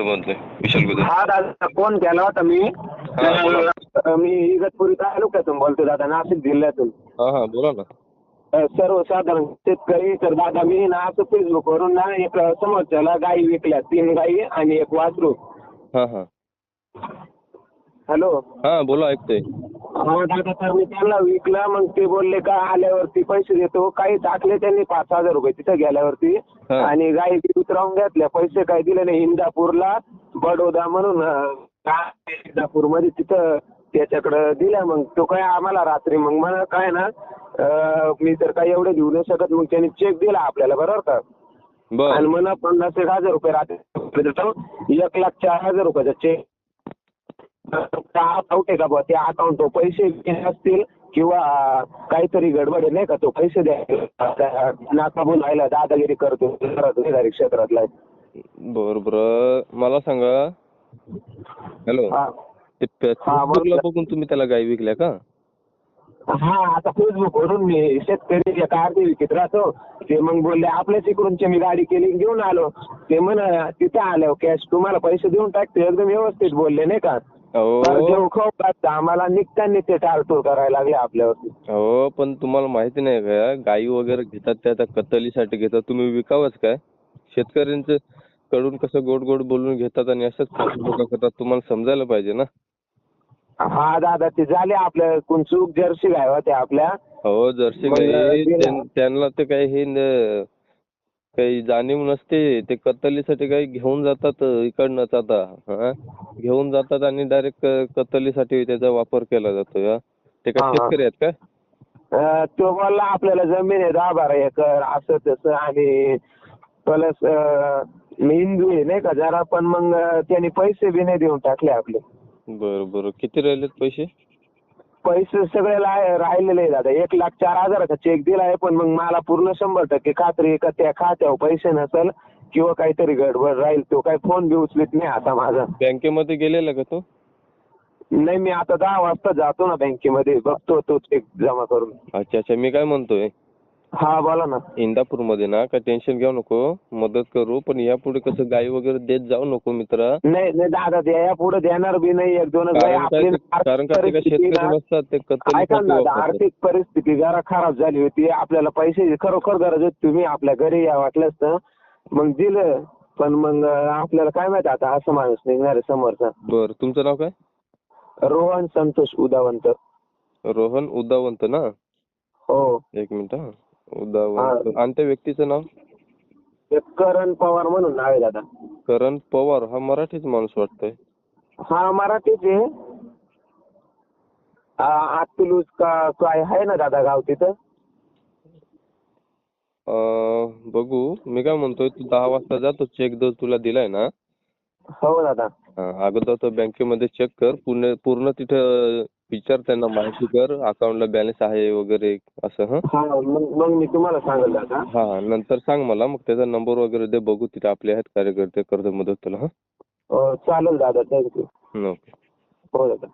विशाल हा दादा फोन केला होता मी. बोला. मी इगतपुरी तालुक्यातून बोलतो दादा नाशिक जिल्ह्यातून. हा हा बोला ना. अ, सर्वसाधारण शेतकरी तर दादा मी ना असं फेसबुकवरून ना एक समोरच्याला गाई विकल्या तीन गाई आणि एक वासरू. हा हा. हॅलो? हा बोला ऐकतोय. हा दादा तर मी त्यांना विकला मग ते बोलले का आल्यावरती पैसे देतो. काही टाकले त्यांनी पाच हजार रुपये तिथे गेल्यावरती. हा. आणि गाई उतरावून घेतल्या. पैसे काही दिले नाही. इंदापूरला बडोदा म्हणून इंदापूरमध्ये तिथं त्याच्याकडं दिल्या. मग तो काय आम्हाला रात्री मग मला काय ना अं, मी तर काही एवढे देऊ नाही शकत. मग त्यांनी चेक दिला आपल्याला बरोबर का? आणि मला पन्नास एक हजार रुपये रात्री. देतो एक लाख चार हजार रुपयाचा चेक अकाउंट आहे का बुवा? त्या अकाउंट पैसे असतील किंवा काहीतरी गडबड आहे नाही का? तो पैसे द्या नाकाबून राहिला दादागिरी करतो क्षेत्रातला बर बर मला सांगा. हॅलो. ते फेसबुकला. बघून तुम्ही त्याला गाय विकल्या का? हा आता फेसबुक वरून मी शेतकरी अर्धी विकत राहतो ते मग बोलले आपल्याच इकडूनची मी गाडी केली घेऊन आलो. ते म्हण तिथे आलो कॅश तुम्हाला पैसे देऊन टाकते. एकदम व्यवस्थित बोलले नाही का? खाऊ घातलं, आम्हाला निघताना ते टाळटूळ करायला लागले आपल्यावरती. अहो पण तुम्हाला माहिती नाही का? गायी वगैरे घेतात त्या त्या कत्तलीसाठी घेतात. तुम्ही विकावंच काय? शेतकऱ्यांचं कडून कसं गोड गोड बोलून घेतात आणि असंच फसवणुका करतात तुम्हाला समजायला पाहिजे ना? हा दादा ते झाले आपल्या कोण चूक जर्सी गाय होत्या आपल्या. हो जर्सी गाई त्यांना ते काही हे न- काही जाणीव नसते. ते कत्तलीसाठी काही घेऊन जातात इकडनंच आता हा? घेऊन जातात आणि डायरेक्ट कत्तलीसाठी त्याचा वापर केला जातो या ते काय. शेतकरी आहेत काय अं, तो बोलला आपल्याला जमीन आहे दहा बारा एकर असं तसं आणि प्लस मी हिंदू आहे नाही का? जरा पण मग त्यांनी पैसे बी नाही देऊन टाकले आपले. बरं बरं. किती राहिलेत पैसे? पैसे सगळे राहिलेले आहे दादा एक लाख चार हजाराचा चेक दिलाय पण मग मला पूर्ण शंभर टक्के खात्री आहे का त्या खात्यावर पैसे नसेल किंवा काहीतरी गडबड राहील तो काही फोन बी उचलीत नाही आता माझा. बँकेमध्ये गेलेला का तो? नाही मी आता दहा वाजता जातो ना बँकेमध्ये. बघतो तो चेक जमा करून. अच्छा अच्छा. मी काय म्हणतोय? हा बोला ना. इंदापूरमध्ये ना काय टेन्शन घेऊ नको. मदत करू पण यापुढे कसं गाई वगैरे देत जाऊ नको मित्रा. नाही नाही दादा द्या पुढे देणार बी नाही. एक दोन कारण काय ते- कारण का ते काय शेतकरी नसतात ते ऐका ना कत्तलीसाठी दादा वापरतात. आर्थिक परिस्थिती जरा खराब झाली होती. आपल्याला पैसे खरोखर गरज होती तुम्ही आपल्या घरी या वाटलंच तर मग दिलं. पण मग आपल्याला काय माहिती आता असं माणूस निघणार आहे समोरचा. बर तुमचं नाव काय? रोहन संतोष उदावंत. रोहन उदावंत ना? हो. एक मिनिट हा. आणि त्या व्यक्तीचं नाव? ते करण पवार म्हणून नाव आहे दादा. करण पवार हा मराठीच माणूस वाटतोय. हा मराठीच आहे. आ- अतुलूस का काय आहे ना दादा गाव तिथं? अं, बघू. मी काय म्हणतोय तू दहा वाजता जा तो चेक जो तुला दिलाय ना? हो दादा. हा, अगोदर तो बँकेमध्ये चेक कर. पूर्ण पूर्ण तिथं विचार त्यांना माहिती कर. अकाउंटला बॅलन्स आहे वगैरे असं हं? मग मी तुम्हाला सांगेल दादा हा नंतर सांग मला. मग त्याचा नंबर वगैरे दे बघू तिथे आपले आहेत कार्यकर्ते करतो मदत तुला हो, चालेल दादा. Thank you okay. हो दादा.